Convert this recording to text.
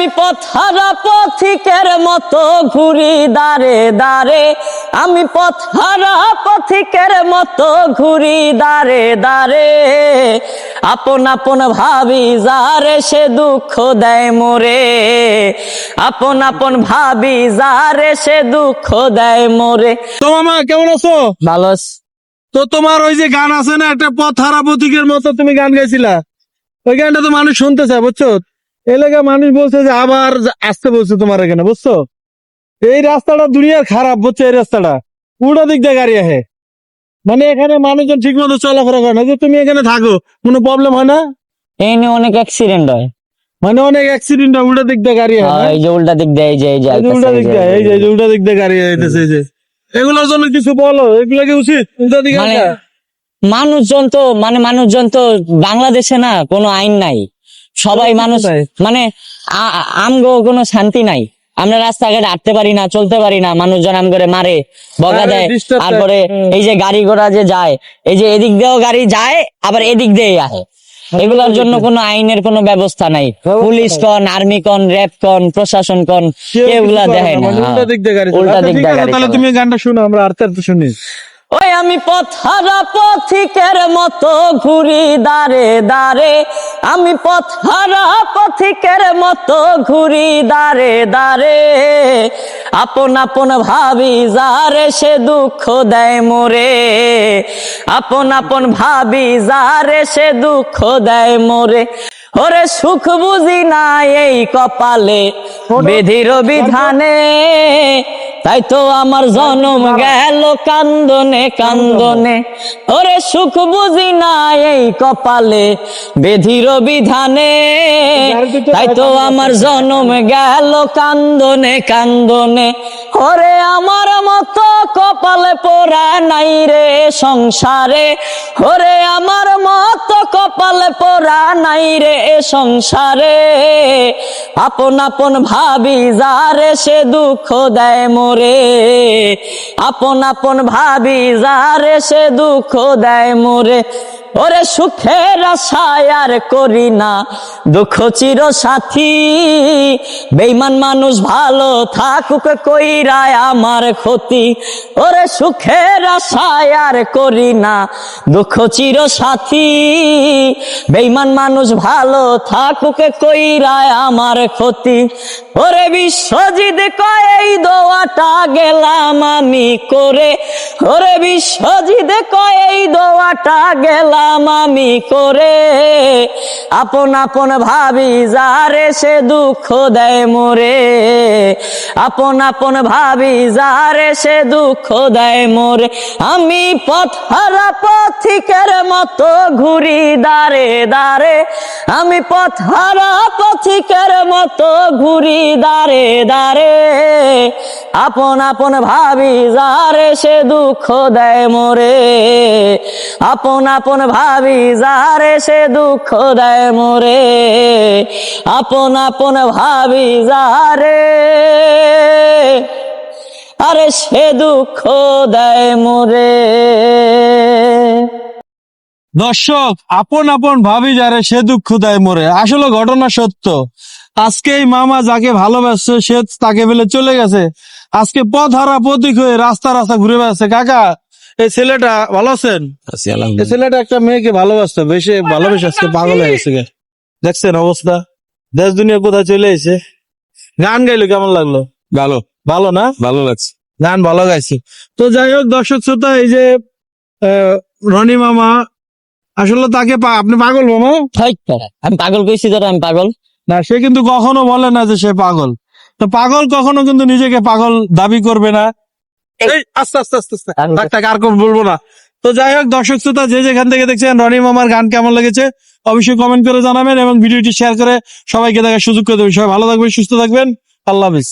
আমি পথহারা পথিকের মতো ঘুরি দারে দারে আমি পথহারা পথিকের মতো ঘুরি দারে দারে আপন আপন ভাবি যারে সে দুঃখ দেয় মোরে। আপন আপন ভাবি যারে সে দুঃখ দেয় মোরে। তো মামা কেমন আছো? ভালো তো তোমার ওই যে গান আছে না একটা পথ হারা প্রতীকের মতো তুমি গান গাইছিলা? ওই গানটা তো মানুষ শুনতে চায় বুঝছ? এলাকা মানুষ বলছে যে আবার আসতে বলছে তোমার এখানে বুঝছ? এই রাস্তাটা দুনিয়ার খারাপ বুঝছ এই রাস্তাটা? উল্টো দিক দিয়ে গাড়ি আহে। মানে এখানে মানুষজন ঠিক মতো চলাফেরা করে না। যে তুমি এখানে থাকো কোনো প্রবলেম হয় না? এই নিয়ে অনেক অ্যাক্সিডেন্ট হয়। মানে অনেক অ্যাক্সিডেন্ট হয় উল্টো দিক দিয়ে গাড়ি আহে। হ্যাঁ, এই যে উল্টা দিক দিয়ে এই যে এই যে উল্টো দিক দিয়ে এই যে উল্টো দিক দিয়ে গাড়ি আইতেছে এই যে। এগুলোর জন্য কিছু বলো এগুলো কি উচিত? উল্টো দিকে মানে মানুষজন তো মানে মানুষজন তো বাংলাদেশে না কোনো আইন নাই। সবাই মানুষ মানে আমগো কোনো শান্তি নাই। আমরা রাস্তাঘাটে হাঁটতে পারি না চলতে পারি না মানুষজন আম করে মারে বগা দেয়। তারপরে এই যে গাড়ি ঘোড়া যে যায় এই যে এদিক দিয়েও গাড়ি যায় আবার এদিক দিয়ে আসে এগুলোর জন্য কোনো আইনের কোনো ব্যবস্থা নাই। পুলিশ কন আর্মি কন র্যাব কন প্রশাসন কন কেউ এগুলা দেখে না, মানে উল্টো দিক দিয়ে গাড়ি আচ্ছা, তাহলে তুমি গানটা শুনো আমরা আস্তে আস্তে শুনি। ওই আমি পথহারা পথিকের মতো ঘুরি দারে দারে আমি পথহারা পথিকের মতো ঘুরি দারে দারে আপন আপন ভাবি যারে সে দুঃখ দেয় মোরে। আপন আপন ভাবি যারে সে দুঃখ দেয় মোরে। ওরে সুখ বুঝি না এই কপালে। বেধির বিধানে তাই তো আমার জনম গেল কান্দনে কান্দনে। ওরে সুখ বুঝি না এই কপালে বেধির বিধানে। তাই তো আমার জনম গেল কান্দনে কান্দনে। ওরে আমার মতো কপালে পোড়া নাই রে সংসারে। ওরে আমার মতো কপালে পোড়া নাই রে সংসারে। আপন আপন ভাবি যারে সে দুঃখ দেয় মোরে। আপন আপন ভাবি যারে সে দুঃখ দেয় মোরে। ওরে সুখের আশায় আর করি না, দুঃখ চির সাথী। বেইমান মানুষ ভালো থাকুক কইরায় আমার ক্ষতি। ওরে সুখের আশায় আর করি না, দুঃখ চির সাথী। বেইমান মানুষ ভালো থাকুক কইরায় আমার ক্ষতি। ওরে বিশ্বজিৎ কয়, এই দোয়াটা গেলাম আমি করে। ওরে বিশ্বজিৎ কয়, এই দোয়াটা গেলাম আমি করে আপন আপন ভাবি যারে সে দুঃখ দেয় মোরে। আপন আপন ভাবি যারে সে দুঃখ দেয় মোরে। আমি পথ হারা পথিকের মতো ঘুরি দারে দারে আমি পথ হারা পথিকের মতো ঘুরি দারে দারে আপন আপন ভাবি, যারে সে দুঃখ দেয় মোরে। আপন আপন ভাবি, যারে সে দুঃখ দেয় মোরে। আপন আপন ভাবি, যারে আরে সে দুঃখ দেয় মোরে। দর্শক, আপন আপন ভাবি যারে সে দুঃখ দেয় মোরে। আসলে ঘটনা সত্য। আজকে এই মামা যাকে ভালোবাসছে, সে তাকে ফেলে চলে গেছে। আজকে পথ হারা পথিক হয়ে রাস্তা রাস্তা ঘুরে বেড়াচ্ছে। কাকা এই ছেলেটা ভালো আছেন? এই ছেলেটা একটা মেয়েকে ভালোবাসতো বেশি ভালোবেসে আজকে পাগল হয়ে গেছে দেখছেন অবস্থা? দেশ দুনিয়া কোথায় চলে এসে গান গাইলো কেমন লাগল? ভালো। ভালো না? ভালো লাগছে। গান ভালো গাইছে। তো যাই হোক দর্শক শ্রোতা এই যে আহ, রনি মামা আসলে তাকে পা- আপনি পাগল মামা? আমি পাগল কইছি তোরা আমি পাগল। না সে কিন্তু কখনো বলে না যে সে পাগল। তো পাগল কখনো কিন্তু নিজেকে পাগল দাবি করবে না। এই আস্তে আস্তে আস্তে আস্তে। থাক থাক আর বলব না। তো যাই হোক দর্শক শ্রোতা যে যেখান থেকে দেখছেন রনি মামার গান কেমন লেগেছে অবশ্যই কমেন্ট করে জানাবেন এবং ভিডিওটি শেয়ার করে সবাইকে দেখার সুযোগ করে দেবেন। সবাই ভালো থাকবেন সুস্থ থাকবেন। আল্লাহ হাফিজ।